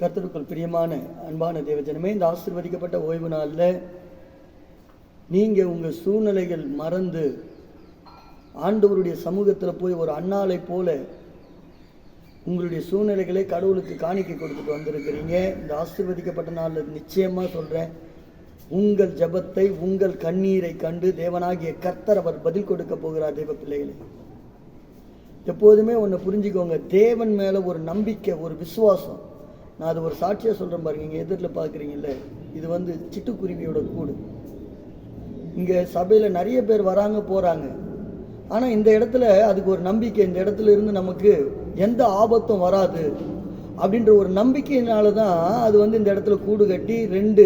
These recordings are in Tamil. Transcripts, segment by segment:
கர்த்தருக்குள் பிரியமான அன்பான தேவஜனமே இந்த ஆசிர்வதிக்கப்பட்ட ஓய்வு நாளில் நீங்கள் உங்கள் சூழ்நிலைகள் மறந்து ஆண்டவருடைய சமூகத்தில் போய் ஒரு அண்ணாலை போல உங்களுடைய சூழ்நிலைகளை கடவுளுக்கு காணிக்கை கொடுத்துட்டு வந்திருக்கிறீங்க. இந்த ஆசிர்வதிக்கப்பட்ட நாளில் நிச்சயமாக சொல்கிறேன் உங்கள் ஜெபத்தை உங்கள் கண்ணீரை கண்டு தேவனாகிய கர்த்தர் அவர் பதில் கொடுக்க போகிறார் தேவ பிள்ளைகளே. எப்போதுமே ஒன்று புரிஞ்சுக்கோங்க தேவன் மேலே ஒரு நம்பிக்கை ஒரு விசுவாசம். நான் அது ஒரு சாட்சியாக சொல்கிறேன் பாருங்க. இங்கே எதிரில் பார்க்குறீங்கல்ல இது வந்து சிட்டுக்குருவியோட கூடு. இங்கே சபையில் நிறைய பேர் வராங்க போகிறாங்க ஆனால் இந்த இடத்துல அதுக்கு ஒரு நம்பிக்கை இந்த இடத்துல இருந்து நமக்கு எந்த ஆபத்தும் வராது அப்படின்ற ஒரு நம்பிக்கையினால தான் அது வந்து இந்த இடத்துல கூடு கட்டி ரெண்டு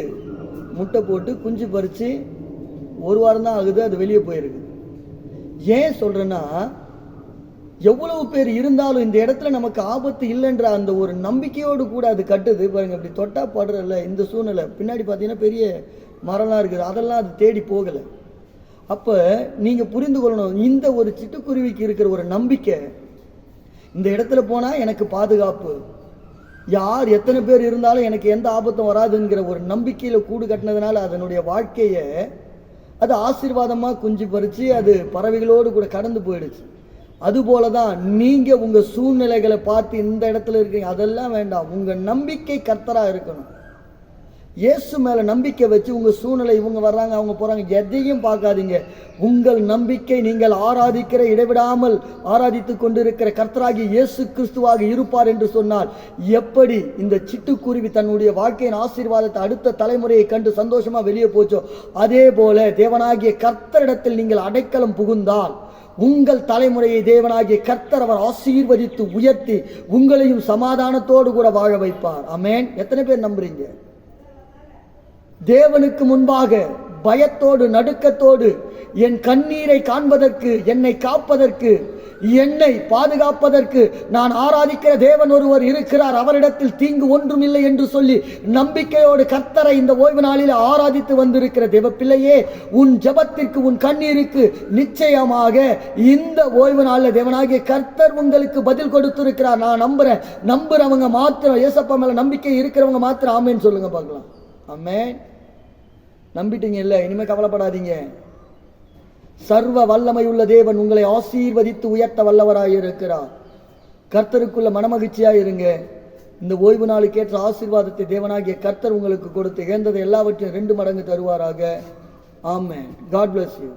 முட்டை போட்டு குஞ்சு பறித்து ஒரு வாரம் தான் ஆகுது அது வெளியே போயிருக்கு. ஏன் சொல்கிறேன்னா எவ்வளவு பேர் இருந்தாலும் இந்த இடத்துல நமக்கு ஆபத்து இல்லைன்ற அந்த ஒரு நம்பிக்கையோடு கூட அது கட்டுது. பாருங்க இப்படி தொட்டா படுறல இந்த சூழ்நிலை. பின்னாடி பார்த்தீங்கன்னா பெரிய மரம்லாம் இருக்குது. அதெல்லாம் அது தேடி போகலை. அப்போ நீங்கள் புரிந்து கொள்ளணும் இந்த ஒரு சிட்டுக்குருவிக்கு இருக்கிற ஒரு நம்பிக்கை இந்த இடத்துல போனால் எனக்கு பாதுகாப்பு. யார் எத்தனை பேர் இருந்தாலும் எனக்கு எந்த ஆபத்தும் வராதுங்கிற ஒரு நம்பிக்கையில் கூடு கட்டினதுனால அதனுடைய வாழ்க்கையை அது ஆசீர்வாதமாக குஞ்சு பறித்து அது பறவைகளோடு கூட கடந்து போயிடுச்சு. அதுபோல தான் நீங்கள் உங்கள் சூழ்நிலைகளை பார்த்து இந்த இடத்துல இருக்கீங்க. அதெல்லாம் வேண்டாம். உங்கள் நம்பிக்கை கர்த்தராக இருக்கணும். இயேசு மேலே நம்பிக்கை வச்சு உங்கள் சூழ்நிலை இவங்க வர்றாங்க அவங்க போகிறாங்க எதையும் பார்க்காதீங்க. உங்கள் நம்பிக்கை நீங்கள் ஆராதிக்கிற இடைவிடாமல் ஆராதித்து கொண்டிருக்கிற கர்த்தராகி இயேசு கிறிஸ்துவாக இருப்பார் என்று சொன்னால் எப்படி இந்த சிட்டுக்குருவி தன்னுடைய வாழ்க்கையின் ஆசீர்வாதத்தை அடுத்த தலைமுறையை கண்டு சந்தோஷமாக வெளியே போச்சோ அதே போல தேவனாகிய கர்த்தரிடத்தில் நீங்கள் அடைக்கலம் புகுந்தால் உங்கள் தலைமுறையை தேவனாகிய கர்த்தர் அவர் ஆசீர்வதித்து உயர்த்தி உங்களையும் சமாதானத்தோடு கூட வாழ வைப்பார். அமேன் எத்தனை பேர் நம்புறீங்க? தேவனுக்கு முன்பாக பயத்தோடு நடுக்கத்தோடு என் கண்ணீரை காண்பதற்கு என்னை காப்பதற்கு என்னை பாதுகாப்பதற்கு நான் ஆராதிக்கிற தேவன் ஒருவர் இருக்கிறார். அவரிடத்தில் தீங்கு ஒன்றும் இல்லை என்று சொல்லி நம்பிக்கையோடு கர்த்தரை இந்த ஓய்வு நாளில் ஆராதித்து வந்திருக்கிற தேவ பிள்ளையே உன் ஜபத்திற்கு உன் கண்ணீருக்கு நிச்சயமாக இந்த ஓய்வு நாளில் தேவனாகிய கர்த்தர் உங்களுக்கு பதில் கொடுத்திருக்கிறார். நான் நம்புறேன். நம்புறவங்க மாத்திரம் ஏசப்பா மேல நம்பிக்கை இருக்கிறவங்க மாத்திரம் ஆமேன்னு சொல்லுங்க பார்க்கலாம். அம்மே நம்பிட்டீங்க இல்லை இனிமேல் கவலைப்படாதீங்க. சர்வ வல்லமை உள்ள தேவன் உங்களை ஆசீர்வதித்து உயர்த்த வல்லவராக இருக்கிறார் கர்த்தருக்குள்ள மனமகிழ்ச்சியாக இருங்க இந்த ஓய்வு நாளுக்கேற்ற ஆசீர்வாதத்தை தேவனாகிய கர்த்தர் உங்களுக்கு கொடுத்து இழந்ததை எல்லாவற்றையும் ரெண்டு மடங்கு தருவாராக. ஆமாம் காட் பிளஸ் யூ